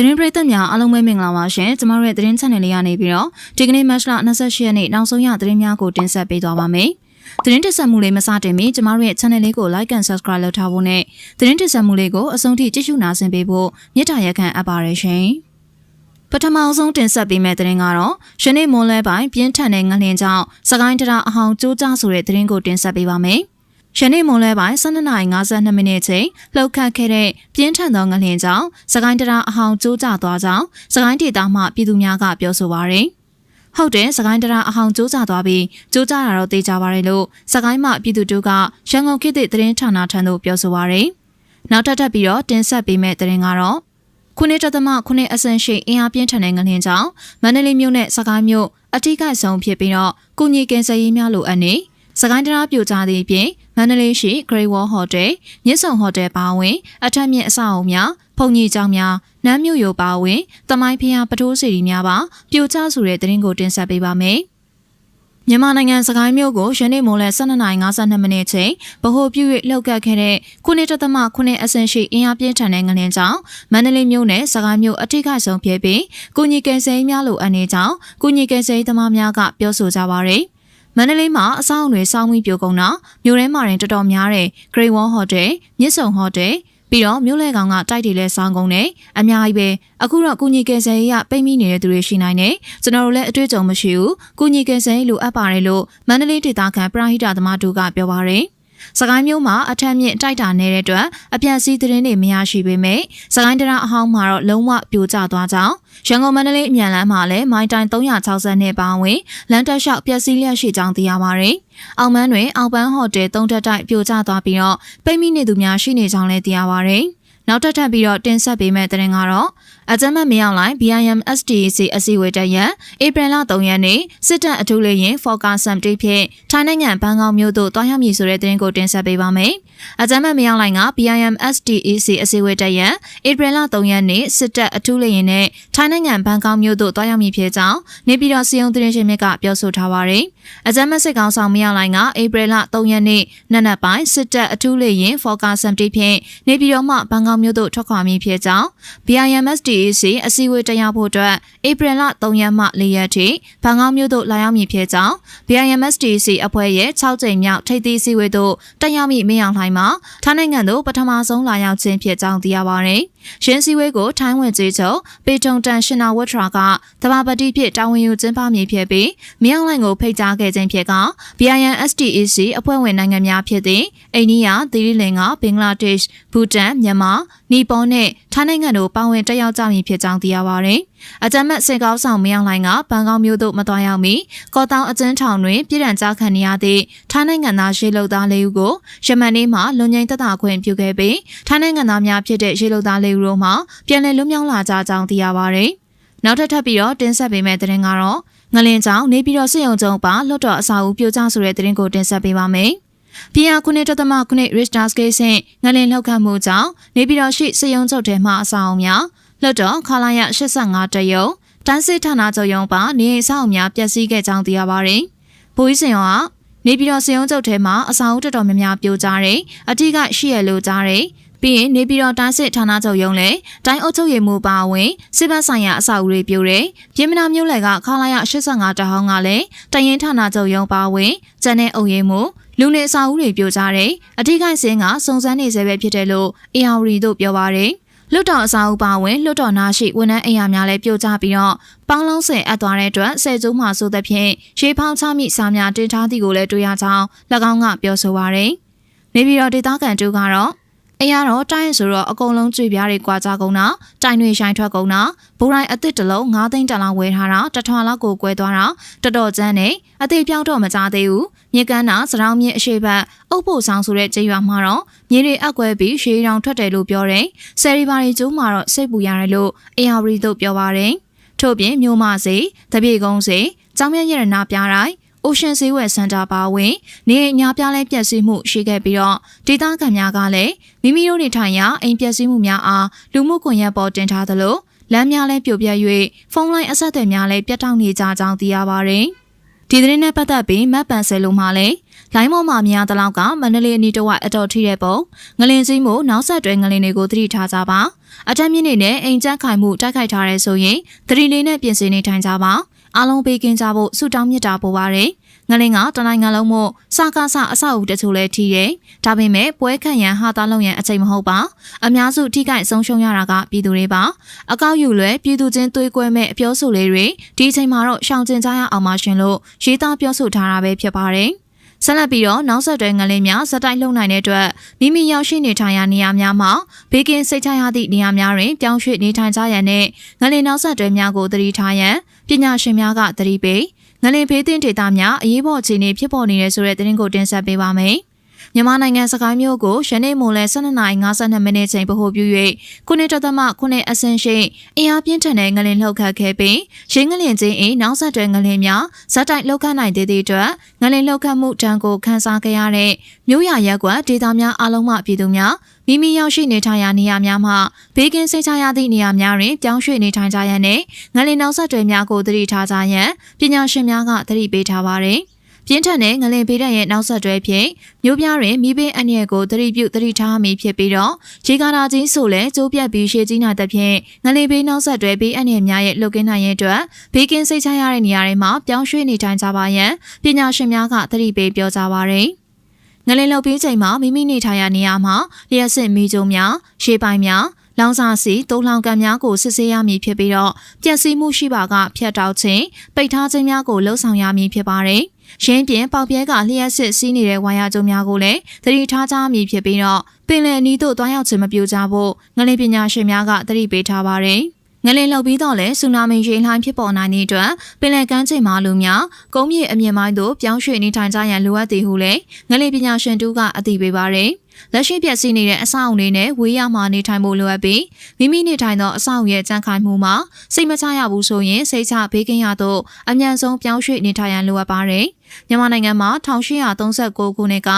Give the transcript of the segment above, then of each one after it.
သတင်းပရိသတ်များအားလုံးပဲမင်္ဂလာပါရှင်ကျမတို့ရဲ့သတင်း channel လေးကနေပြီးတော့ဒီကနေ့ match လ28ရက်နေ့နောက်ဆုံးရသတင်းများကိုတင်ဆက်ပေးသွားပါမယ်သတင်းတင်ဆက်မှုလေးမစတင်မီကျမတို့ရဲ့ channel လေးကို like and subscribe လုပ်ထားဖို့နဲ့သတင်းတင်ဆက်မှုလေးကိုအဆုံးထိကြည့်ရှုနာဆင်ပေးဖို့မေတ္တာရက်ခံအပ်ပါတယ်ရှင်ပထမအဆုံးတင်ဆက်ပေးမယ့်သတင်းကတော့ယနေ့မွန်လဲပိုင်းပြင်းထန်တဲ့ငလျင်ကြောင့်စကိုင်းတရအဟောင်ကျိုးကျဆိုတဲ့သတင်းကိုတင်ဆက်ပေးပါမယ်။ ယနေ့မွန်လဲပိုင်း12:52မိနစ်ချိန်လှုပ်ခတ်ခဲ့တဲ့ပြင်းထန်သောငလျင်ကြောင့်စကိုင်းတရာအဟောင်ကျိုးကျသွားကြောင်းစကိုင်းဒေသမှပြည်သူများကပြောဆိုပါရယ်ဟုတ်တယ်စကိုင်းတရာအဟောင်ကျိုးကျသွားပြီးကျိုးကျတာတော့သိကြပါရဲ့လို့စကိုင်းမှပြည်သူတို့ကရန်ကုန်ခေတ်သစ်သတင်းဌာနထံသို့ပြောဆိုပါရယ်နောက်ထပ်ထပ်ပြီးတော့တင်ဆက်ပေးမယ့်သတင်းကတော့ခုနှစ်တသမခုနှစ်အဆင့်ရှိအင်အားပြင်းထန်တဲ့ငလျင်ကြောင့်မန္တလေးမြို့နဲ့စကိုင်းမြို့အထိကဆုံးဖြစ်ပြီးတော့ကုညီကင်ဆယ်ရေးများလိုအပ်နေ စကိုင်းတရားပြိုကျသည့်အပြင်မန္တလေးရှိ Great Wall Hotel မြစ်ဆုံဟိုတယ်ပါဝင်အထက်မြင့်အဆောက်အုံများဖုန်ကြီးကျောင်းများနမ်းမြို့ရိုပါဝင်တမိုင်းဖျားပထိုးစီရီများပါပြိုကျဆိုတဲ့သတင်းကိုတင်ဆက်ပေးပါမယ်။မြန်မာနိုင်ငံစကိုင်းမြို့ကိုယနေ့မိုးလယ်12:52မိနစ်ချိန်ဗဟိုပြု၍လှုပ်ခတ်ခဲ့တဲ့ခုနှစ်တသမခုနှစ်အဆင့်ရှိအင်အားပြင်းထန်တဲ့ငလင်ကြောင့်မန္တလေးမြို့နယ်စကိုင်းမြို့အထိကဆုံးဖြစ်ပြီးကုညီကယ်ဆယ်ရေးများလိုအပ်နေကြောင်းကုညီကယ်ဆယ်ရေးသမားများကပြောဆိုကြပါရယ်။ မန္တလေးမှာအဆောင်တွေစောင်းပြီးပြိုကုန်တာမြို့ထဲမှာရင်တော်တော်များတဲ့ Great Wall Hotel မြစ်ဆုံ Hotel ပြီးတော့မြို့လဲကောင်ကတိုက်တွေလဲစောင်းကုန်တယ်အများကြီးပဲအခုတော့ကုညီကယ်ဆယ်ရေးကပိတ်မိနေတဲ့သူတွေရှိနိုင်တယ်ကျွန်တော်တို့လည်းအတွေ့အကြုံမရှိဘူးကုညီကယ်ဆယ်ရေးလိုအပ်ပါတယ်လို့မန္တလေးဒေသခံပရဟိတသမားတို့ကပြောပါရယ် စကိုင်းမျိုးမှာအထက်မြင့်တိုက်တာနေတဲ့အတွက်အပြန်စီးသတင်းတွေမရရှိပေမဲ့စကိုင်းတရအဟောင်းမှာတော့လုံးဝပြိုကျသွားကြောင်းရန်ကုန်မန္တလေးအမြန်လမ်းမှာလည်းမိုင်းတိုင်း360နဲ့ပါဝင်လမ်းတက်လျှောက်ပျက်စီးလျက်ရှိကြောင်းသိရပါတယ်။အောင်မန်းတွင်အောင်ပန်းဟိုတယ်သုံးထပ်တိုက်ပြိုကျသွားပြီးတော့ပိတ်မိနေသူများရှိနေကြောင်းလည်းသိရပါတယ်။နောက်ထပ်ထပ်ပြီးတော့တင်ဆက်ပေးမယ့်သတင်းကတော့ အကြမ်းမဲ့မရောက်လိုက် BIM SDAC အစည်းအဝေးတက်ရန်ဧပြီလ3ရက်နေ့စစ်တပ်အထူးလေရင် Foka Samti ဖြင့်ထိုင်းနိုင်ငံဘန်ကောက်မြို့သို့တွားရောက်မည်ဆိုတဲ့သတင်းကိုတင်ဆက်ပေးပါမယ်။အကြမ်းမဲ့မရောက်လိုက်က BIM SDAC အစည်းအဝေးတက်ရန်ဧပြီလ3ရက်နေ့စစ်တပ်အထူးလေရင်နဲ့ထိုင်းနိုင်ငံဘန်ကောက်မြို့သို့တွားရောက်မည်ဖြစ်ကြောင်းနေပြည်တော်စီယုံသတင်းရှင်မြစ်ကပြောဆိုထားပါရယ်။အကြမ်းမဲ့စစ်ကောင်ဆောင်မရောက်လိုက်ကဧပြီလ3ရက်နေ့နက်နက်ပိုင်းစစ်တပ်အထူးလေရင် Foka Samti ဖြင့်နေပြည်တော်မှဘန်ကောက်မြို့သို့ထွက်ခွာမည်ဖြစ်ကြောင်း BIM SDAC အစည်းအဝေးတက်ရောက်ဖို့အတွက်ဧပြီလ3ရက်မှ4ရက်ထိဘန်ကောက်မြို့သို့လာရောက်မည်ဖြစ်ကြောင်း BIMSTC အဖွဲ့ရဲ့6ကြိမ်မြောက်ထိပ်သီးအစည်းအဝေးသို့တက်ရောက်မည့်မင်းအောင်လှိုင်မှာထိုင်းနိုင်ငံသို့ပထမဆုံးလာရောက်ခြင်းဖြစ်ကြောင်းသိရပါသည်။ရှင်းစည်းဝေးကိုထိုင်းဝင်ကြီးချုပ်ပေတုံတန်ရှင်နာဝတ်ထရာကတဘာပတိဖြစ်တာဝန်ယူကျင်းပမည်ဖြစ်ပြီးမင်းအောင်လှိုင်ကိုဖိတ်ကြားခဲ့ခြင်းဖြစ်က BIMSTC အဖွဲ့ဝင်နိုင်ငံများဖြစ်သည့်အိန္ဒိယ၊သီရိလင်္ကာ၊ဘင်္ဂလားဒေ့ရှ်၊ဘူတန်၊မြန်မာ၊ နီပေါနဲ့ထိုင်းနိုင်ငံတို့ပါဝင်တက်ရောက်ကြမည်ဖြစ်ကြောင်းသိရပါသည်။အကြမ်းမဲ့စစ်ကောင်းဆောင်မင်းအောင်လှိုင်ကဘန်ကောက်မြို့သို့မတော်ရောက်မီကော်တောင်အကျဉ်းထောင်တွင်ပြည်ထန်ကြားခံနေရသည့်ထိုင်းနိုင်ငံသားရေလုံသားလေးဦးကိုယမန်နေ့မှာလွန်ငင်းတက်တာခွင့်ပြုခဲ့ပြီးထိုင်းနိုင်ငံသားများဖြစ်တဲ့ရေလုံသားလေးဦးတို့မှပြန်လည်လွတ်မြောက်လာကြကြောင်းသိရပါသည်။နောက်ထပ်ထပ်ပြီးတော့တင်ဆက်ပေးမယ့်သတင်းကတော့ငလင်ကြောင့်နေပြည်တော်စစ်ရုံကျုံပါလွတ်တော်အစာအုပ်ပြိုကျဆိုတဲ့သတင်းကိုတင်ဆက်ပေးပါမယ်။ ပြည်အားခုနှစ်တသမခုနှစ် Richter scale ဆင့်ငလင်လောက်ခတ်မှုကြောင့်နေပြည်တော်ရှိစစ်ရုံးချုပ်ထဲမှအဆောင်အများလွတ်တော်ခလာရ85တရုံတန်းစစ်ဌာနချုပ်ရုံးပါနေအိမ်ဆောင်များပျက်စီးခဲ့ကြောင်းသိရပါတယ်။ဘိုးကြီးစင်ရောကနေပြည်တော်စရုံးချုပ်ထဲမှာအဆောင်အုပ်တော်တော်များများပြိုကျတယ်။အထက်ကရှိရလို့ကြားတယ်။ပြီးရင်နေပြည်တော်တိုင်းစစ်ဌာနချုပ်ရုံးလည်းတိုင်းအုပ်ချုပ်ရေးမှူးပါဝင်စစ်ဘက်ဆိုင်ရာအဆောက်အဦတွေပြိုတယ်။ပြည်မနာမြို့လယ်ကခလာရ85တဟောင်းကလည်းတရင်ဌာနချုပ်ရုံးပါဝင်ကျန်တဲ့အုပ်ရေးမှူး လူနေအဆောက်အဦတွေပြိုကျတယ်။အထက်ကစင်းကစုံစမ်းနေစေပဲဖြစ်တယ်လို့ AR တို့ပြောပါတယ်။လွတ်တော်အစာအုပ်ပါဝင်လွတ်တော်နာရှိဝန်ထမ်းအိမ်ယာများလည်းပြိုကျပြီးတော့ပေါင်းလုံးစင်အပ်သွားတဲ့အတွက်ဆယ်ကျိုးမှဆိုသဖြင့်ရေဖောင်းချမိစာများတင်ထားသည်ကိုလည်းတွေ့ရကြောင်း၎င်းကပြောဆိုပါရယ်နေပြည်တော်ဒေသခံတို့ကတော့ အရာတော့တိုင်းဆိုတော့အကုန်လုံးကြွေပြားတွေကွာကြကုန်တာတိုင်တွေရှိုင်းထွက်ကုန်တာဘူရိုင်းအစ်စ်တလုံး9သိန်းတလောက်ဝယ်ထားတာတထွာလောက်ကိုကွဲသွားတာတော်တော်ကျန်းနေအသေးပြောင်းတော့မကြသေးဘူးမြေကမ်းတာစရောင်းမြင့်အရှိဘက်အုပ်ဖို့ဆောင်ဆိုတဲ့ကြေးရွာမှာတော့မြေတွေအကွဲပြီးရှေးတောင်ထွက်တယ်လို့ပြောတယ်ဆယ်ရီဘာရီကျိုးမှာတော့စိတ်ပူရတယ်လို့အေယာဝရီတို့ပြောပါတယ်ထို့ပြင်မြို့မစေတပြေကုန်းစေကျောင်းမြရရနာပြတိုင်း Ocean ဈေးဝယ်စင်တာပါဝင်နေအများပြားလဲပျက်စီးမှုရှိခဲ့ပြီးတော့ဒေသခံများကလည်းမိမိတို့နေထိုင်ရာအိမ်ပျက်စီးမှုများအားလူမှုကွန်ရက်ပေါ်တင်ထားသလိုလမ်းများလည်းပြိုပြဲ၍ဖုန်းလိုင်းအဆက်အသွယ်များလည်းပြတ်တောက်နေကြကြောင်းသိရပါတယ်။ဒီသတင်းနဲ့ပတ်သက်ပြီးမတ်ပန်ဆယ်လုံးမှလည်းလိုင်းမော်မှာများတလောက်ကမန္တလေးအနီးတစ်ဝိုက်အတော်ထိတဲ့ပုံငလင်ကြီးမို့နောက်ဆက်တွဲငလင်တွေကိုသတိထားကြပါအထက်မြင့်နေနဲ့အိမ်ကျခိုင်မှုတိုက်ခိုက်ထားရဲဆိုရင်သတိလေးနဲ့ပြင်ဆင်နေထိုင်ကြပါ အားလုံးပေးကင်းကြဖို့ဆုတောင်းမြတ်တာပို့ပါတယ်ငလင်းကတနိုင်ငံလုံးမို့စကားစအဆောက်အဦတချို့လဲထီးတယ်။ဒါပေမဲ့ပွဲခံရန်ဟာသားလုံးရန်အချိန်မဟုတ်ပါ။အများစုထိခိုက်ဆုံးရှုံးရတာကပြည်သူတွေပါ။အကောက်ယူလွယ်ပြည်သူချင်းသွေးကွဲမဲ့အပြောဆိုလေးတွေဒီအချိန်မှာတော့ရှောင်ကျဉ်ကြရအောင်ပါရှင်လို့ရေးသားပြောဆိုထားတာပဲဖြစ်ပါတယ်။ ဆက်လက်ပြီးတော့နောက်ဆက်တွဲငလင်းများဇက်တိုက်လုံနိုင်တဲ့အတွက်မိမိရောက်ရှိနေထိုင်ရာနေရာများမှာဘေးကင်းစိတ်ချရသည့်နေရာများတွင်ပြောင်းရွှေ့နေထိုင်ကြရန်နဲ့ငလင်းနောက်ဆက်တွဲများကိုသတိထားရန်ပညာရှင်များကသတိပေးငလင်ဖေးတင်ဒေတာများအရေးပေါ်အခြေအနေဖြစ်ပေါ်နေတဲ့ဆိုတဲ့သတင်းကိုတင်ဆက်ပေးပါမယ်။ မြန်မာနိုင်ငံစကိုင်းမြို့ကိုယနေ့မိုးလဲ12:52မိနစ်ချိန်ဗဟိုပြု၍ခုနှစ်တသမခုနှစ်အဆင့်ရှိအင်အားပြင်းထန်တဲ့ငလင်လှုပ်ခတ်ခဲ့ပြီးရင်းငလင်ချင်းအင်းနောက်ဆက်တွဲငလင်များဇက်တိုက်လှုပ်ခတ်နိုင်သေးသည့်အတွက်ငလင်လှုပ်ခတ်မှုတန်းကိုခန်းစားခဲ့ရတဲ့မြို့ရရက်ကွက်ဒေသများအလုံးမှပြည်သူများမိမိရောက်ရှိနေထိုင်ရာနေရာများမှာဘေးကင်းစိတ်ချရသည့်နေရာများတွင်ပြောင်းရွှေ့နေထိုင်ကြရန်နဲ့ငလင်နောက်ဆက်တွဲများကိုသတိထားကြရန်ပညာရှင်များကသတိပေးထားပါသည်။ ပြင်းထန်တဲ့ငလင်ပေးတဲ့ရဲ့နောက်ဆက်တွဲဖြင့်မြို့ပြတွင်မိဘအန္တရာယ်ကိုသတိပြုသတိထားမိဖြစ်ပြီးတော့ခြေကာတာကြီးဆိုလဲကျိုးပြတ်ပြီးရှေ့ကြီးနာတဲ့ဖြင့်ငလင်ပေးနောက်ဆက်တွဲပြီးအန္တရာယ်များရဲ့လုကင်းနိုင်ရဲ့အတွက်ဘေးကင်းစိတ်ချရတဲ့နေရာတွေမှာပြောင်းရွှေ့နေထိုင်ကြပါရန်ပညာရှင်များကသတိပေးပြောကြားပါရယ်ငလင်လောက်ပြီးချိန်မှာမိမိနေထိုင်ရာနေရာမှာလျှက်စစ်မီးကြုံများရှေးပိုင်းများလောင်စာစီတိုးလောင်ကံများကိုစစ်ဆေးရမည်ဖြစ်ပြီးတော့ပျက်စီးမှုရှိပါကဖျက်တောက်ခြင်းပိတ်ထားခြင်းများကိုလှုံ့ဆော်ရမည်ဖြစ်ပါတယ်။ ရင်းပြင်ပေါက်ပြဲကလျှက်စစ်စီးနေတဲ့ဝါယာကျုံများကိုလည်းသတိထားကြမည်ဖြစ်ပြီးတော့ပင်လယ်အနီးသို့တွားရောက်ခြင်းမပြုကြဖို့ငလင်ပညာရှင်များကသတိပေးထားပါတယ်။ငလင်လောက်ပြီးတော့လဲဆူနာမီရေလှိုင်းဖြစ်ပေါ်နိုင်တဲ့အတွက်ပင်လယ်ကမ်းခြေမှာလူများကုန်းမြေအမြင့်ပိုင်းသို့ပြောင်းရွှေ့နေထိုင်ကြရန်လိုအပ်သည်ဟုလည်းငလင်ပညာရှင်တူကအသိပေးပါရယ်။လက်ရှိပြည့်စည်နေတဲ့အဆောက်အုံတွေနဲ့ဝေးရမှနေထိုင်ဖို့လိုအပ်ပြီးမိမိနေထိုင်သောအဆောက်အုံရဲ့ကြံ့ခိုင်မှုမှာစိတ်မချရဘူးဆိုရင်စိတ်ချဘေးကင်းရသို့အမြန်ဆုံးပြောင်းရွှေ့နေထိုင်ရန်လိုအပ်ပါတယ်။ မြန်မာနိုင်ငံမှာ1839ခုနှစ်က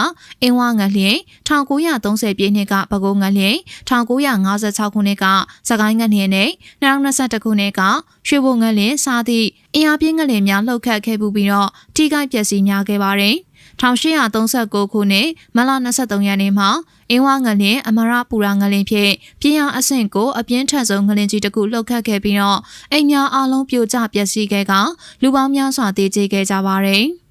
အင်းဝငလျင်1930ပြည့်နှစ်ကပဲခူးငလျင်1956ခုနှစ်ကစကိုင်းငလျင်နဲ့2021ခုနှစ်ကရွှေဘုံငလျင်စသည့်အင်အားပြင်းငလျင်များလှုပ်ခတ်ခဲ့ပူပြီးတော့ထိခိုက်ပျက်စီးများခဲ့ပါတယ်။1839ခုနှစ်မလ23ရက်နေ့မှာအင်းဝငလင်အမရပူရာငလင်ဖြင့်ပြင်းအားအဆင့်ကိုအပြင်းထန်ဆုံးငလင်ကြီးတစ်ခုလှုပ်ခတ်ခဲ့ပြီးတော့အိမ်များအလုံးပြိုကျပျက်စီးခဲ့ကလူပေါင်းများစွာတည်ကြခဲ့ကြပါတယ်။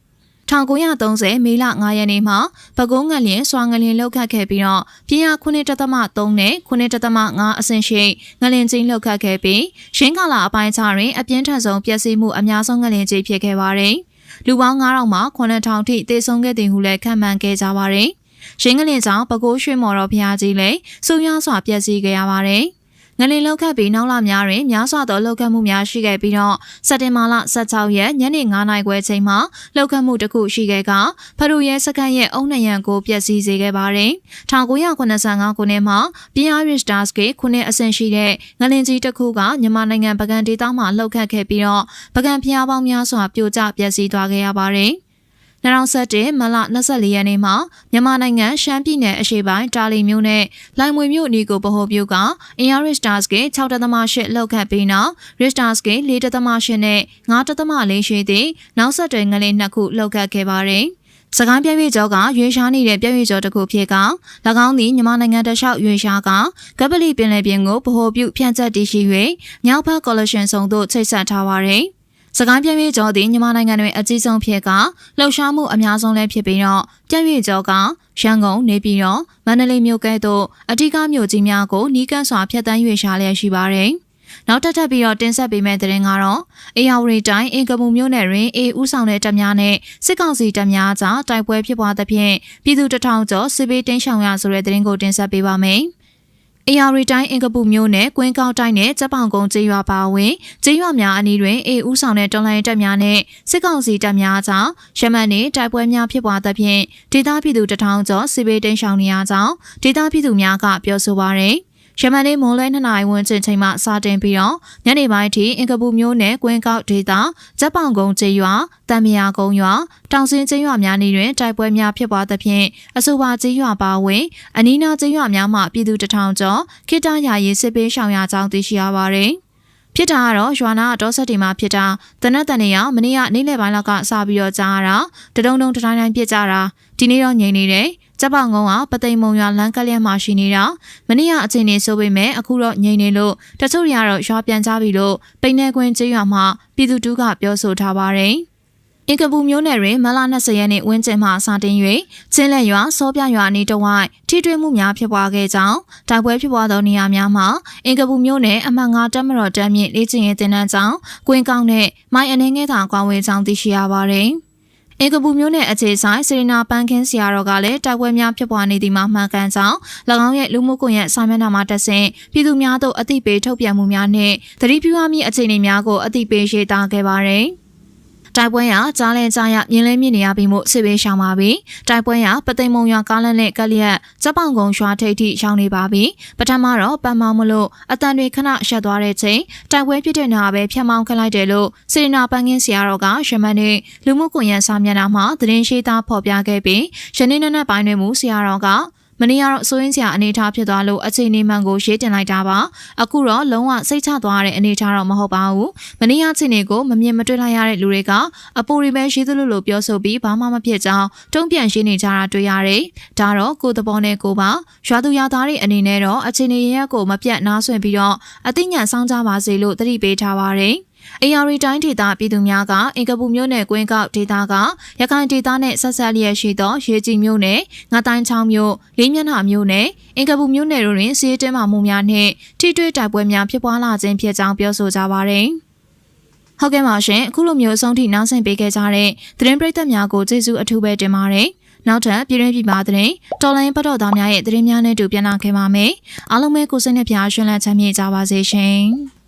1930မေလ9ရက်နေ့မှာပဲခူးငလျင်စွာငလျင်လှုပ်ခတ်ခဲ့ပြီးတော့ပြင်းအား9.3နဲ့9.5အဆင့်ရှိငလျင်ကြီးလှုပ်ခတ်ခဲ့ပြီးရှင်းကာလာအပိုင်းခြားတွင်အပြင်းထန်ဆုံးပျက်စီးမှုအများဆုံးငလျင်ကြီးဖြစ်ခဲ့ပါတယ်။လူပေါင်း9000မှ9000ထိသေဆုံးခဲ့တယ်ဟုလည်းခန့်မှန်းခဲ့ကြပါတယ်။ရင်းကလင်ကြောင့်ပဲခူးရွှေမော်တော်ဖျားကြီးလည်းစုံရစွာပျက်စီးခဲ့ရပါတယ်။ ငလင်လောက်ခတ်ပြီးနောက်လများတွင်များစွာသောလောက်ခတ်မှုများရှိခဲ့ပြီးတော့စက်တင်ဘာလ16ရက်ညနေ9:00နာရီခွဲချိန်မှာလောက်ခတ်မှုတစ်ခုရှိခဲ့ကဖရူရဲစခန်းရဲ့အုံနံရံကိုပျက်စီးစေခဲ့ပါတယ်။1985ခုနှစ်မှာပြင်းအားရစ်ဒါစ်ကေခုနှစ်အဆင့်ရှိတဲ့ငလင်ကြီးတစ်ခုကမြန်မာနိုင်ငံပကံဒေသမှာလှုပ်ခတ်ခဲ့ပြီးတော့ပကံဖျားပေါင်းများစွာပြိုကျပျက်စီးသွားခဲ့ရပါတယ်။ 2017မလ24ရက်နေ့မှာမြန်မာနိုင်ငံရှမ်းပြည်နယ်အရှေ့ပိုင်းတာလီမြို့နယ်လိုင်မွေမြို့အနီးကိုဗဟိုပြုကအင်အားရစ်တာစ်က6.8လောက်ခတ်ပြီးနောက်ရစ်တာစ်က4.8နဲ့9.4ရှိသည့်နောက်ဆက်တွဲငလင်းနှစ်ခုလောက်ခတ်ခဲ့ပါတယ်။စကိုင်းပြည့်ပြည့်ကျော်ကရွေရှားနေတဲ့ပြည့်ပြည့်ကျော်တစ်ခုဖြစ်က၎င်းသည်မြန်မာနိုင်ငံတခြားရွေရှားကကပလီပင်လယ်ပြင်ကိုဗဟိုပြုဖြန့်ကျက်တည်ရှိ၍မြောက်ဘက်ကော်လရှင်ဆောင်သို့ချိတ်ဆက်ထားပါသည်။ စကိုင်းပြည့်ပြည့်ကျော်သည်မြန်မာနိုင်ငံတွင်အကြီးဆုံးဖြစ်ကလှုပ်ရှားမှုအများဆုံးလည်းဖြစ်ပြီးတော့ပြည့်ပြည့်ကျော်ကရန်ကုန်နေပြည်တော်မန္တလေးမြို့ကဲ့သို့အထူးကမြို့ကြီးများကိုနီးကပ်စွာဖျက်ဆီးရွေရှားလျက်ရှိပါတယ်။နောက်တက်ထပ်ပြီးတော့တင်ဆက်ပေးမယ့်သတင်းကတော့အေယာဝတီတိုင်းအင်ကပူမြို့နယ်တွင်အေဦးဆောင်တဲ့တပ်များနဲ့စစ်ကောင်စီတပ်များကြားတိုက်ပွဲဖြစ်ပွားသဖြင့်ပြည်သူတထောင်ကျော်စစ်ဘေးတင်းရှောင်ရဆိုတဲ့သတင်းကိုတင်ဆက်ပေးပါမယ်။ အေယာရီတိုင်းအင်ကပူမြို့နယ်ကွင်းကောက်တိုင်းနဲ့စက်ပောင်ကုန်းကျေးရွာပါဝင်ကျေးရွာများအနီးတွင်အေဦးဆောင်တဲ့တော်လိုင်းတပ်များနဲ့စစ်ကောင်စီတပ်များကြောင့်ရမန်နေတိုက်ပွဲများဖြစ်ပွားသဖြင့်ဒေသပြည်သူတထောင်ကျော်စစ်ဘေးတိမ်းရှောင်နေရကြောင်းဒေသပြည်သူများကပြောဆိုပါရယ်။ ရမန်နေ့မွန်လွဲ2နာရီဝန်းကျင်ချိန်မှစတင်ပြီးတော့ညနေပိုင်းထိအင်ကပူမျိုးနယ်ကွင်းကောက်ဒေသဂျပန်ကုန်းကျေးရွာတံမယာကုန်းရွာတောင်စင်းကျေးရွာများနေတွင်တိုက်ပွဲများဖြစ်ပွားသဖြင့်အဆိုပါကျေးရွာပါဝင်အနီးနားကျေးရွာများမှပြည်သူတထောင်ကျော်ခိတယာရေးစစ်ပေးရှောင်ရကြောင်းသိရှိရပါသည်။မဖြစ်တာကတော့ရွာနာဒေါဆက်တီမှာဖြစ်တာတနက်တန်နေရမနေ့ကနေ့လယ်ပိုင်းလောက်ကစပြီးတော့ကြားရတာတဒုံဒုံတတိုင်းတိုင်းပြစ်ကြတာဒီနေ့တော့ငြိမ်နေတယ် ကျပောင်ကုန်းကပသိမ်မုံရွာလမ်းကလျက်မှာရှိနေတာမနေ့ကအချိန်နေဆိုပေမဲ့အခုတော့ငြိမ်နေလို့တချို့တွေကတော့ရွာပြန်ကြပြီလို့ပိန်နေကွင်းကျေးရွာမှာပြည်သူတူကပြောဆိုထားပါတယ်အင်ကပူမျိုးနယ်တွင်မလ20ရက်နေ့ဝင်းကျင်မှစတင်၍ချင်းလက်ရွာစောပြရွာနေတဝိုက်ထိတွေ့မှုများဖြစ်ပွားခဲ့ကြောင်းတိုက်ပွဲဖြစ်ပွားသောနေရာများမှာအင်ကပူမျိုးနယ်အမှတ်9တပ်မတော်တပ်မြင့်လေ့ကျင့်ရေးတင်နန်းကြောင်းကွင်းကောင်းနဲ့မိုင်းအနေငယ်သာကွာဝေးကြောင်းသိရှိရပါတယ်။ အင်ကပူမျိုးနယ်အခြေဆိုင်စရီနာပန်းခင်းဆရာတော်ကလည်းတိုက်ပွဲများဖြစ်ပွားနေသည်မှာမှန်ကန်ကြောင်း၎င်းရဲ့လူမှုကွန်ရက်စာမျက်နှာမှာတက်ဆင်ပြည်သူများသို့အသိပေးထုတ်ပြန်မှုများနဲ့သတိပြုရမည့်အခြေအနေများကိုအသိပေးရေးသားခဲ့ပါတယ်။ တိုက်ပွဲရကြားလဲကြားရမြင်းလဲမြင့်နေရပြီးမှုစစ်ဘေးရှောင်ပါပြီတိုက်ပွဲရပသိမ်မုံရွာကားလမ်းနဲ့ကလျက်စက်ပောင်ကုန်းရွာထိပ်ထိရှောင်နေပါပြီပထမတော့ပန်းမောင်းမလို့အတန်တွေခဏရှက်သွားတဲ့ချိန်တိုက်ပွဲဖြစ်တဲ့နေရာပဲဖျက်မောင်းခလိုက်တယ်လို့စေရနာပန်းကင်းဆရာတော်ကရှမန်နဲ့လူမှုကွန်ရက်စာမျက်နှာမှာသတင်းရှိသားဖော်ပြခဲ့ပြီးယနေ့နေ့ပိုင်းတွင်မူဆရာတော်က မနေ့ကတော့စိုးရင်စရာအနေအထားဖြစ်သွားလို့အခြေအနေမှန်ကိုရေးတင်လိုက်တာပါအခုတော့လုံးဝစိတ်ချသွားတဲ့အနေအထားတော့မဟုတ်ပါဘူးမနေ့ကအခြေအနေကိုမမြင်မတွေ့လိုက်ရတဲ့လူတွေကအပူရီပဲရေးသလိုလိုပြောဆိုပြီးဘာမှမဖြစ်ကြောင်းတုံ့ပြန်ရှင်းနေကြတာတွေ့ရတယ်ဒါတော့ကိုယ်သဘောနဲ့ကိုပါရွာသူရွာသားတွေအနေနဲ့တော့အခြေအနေရရက်ကိုမပြတ်နားဆွင့်ပြီးတော့အသိဉာဏ်ဆောင်ကြပါစေလို့တတိပေးထားပါတယ် အေယာရီတိုင်းဒေသပြည်သူများကအင်ကပူမြို့နယ်ကွင်းကောက်ဒေသကရခိုင်ဒေသနဲ့ဆက်ဆက်လျက်ရှိသောရေကြီးမြို့နယ်ငါတိုင်းချောင်းမြို့လေးမျက်နှာမြို့နယ်အင်ကပူမြို့နယ်တို့တွင်စီးတဲမှမှုများနှင့်ထိတွေ့တိုက်ပွဲများဖြစ်ပွားလာခြင်းဖြစ်ကြောင်းပြောဆိုကြပါရယ်ဟုတ်ကဲ့ပါရှင်အခုလိုမျိုးအဆုံးထိနောက်ဆင်ပေးခဲ့ကြတဲ့သတင်းပရိသတ်များကိုကျေးဇူးအထူးပဲတင်ပါတယ်နောက်ထပ်ပြည်တွင်းပြည်ပသတင်းတော်လိုင်းပတ်တော်သားများရဲ့သတင်းများနဲ့တူပြန်လာခဲ့ပါမယ်အားလုံးပဲကိုစိတ်နှပြရှင်လန်းချမ်းမြေ့ကြပါစေရှင်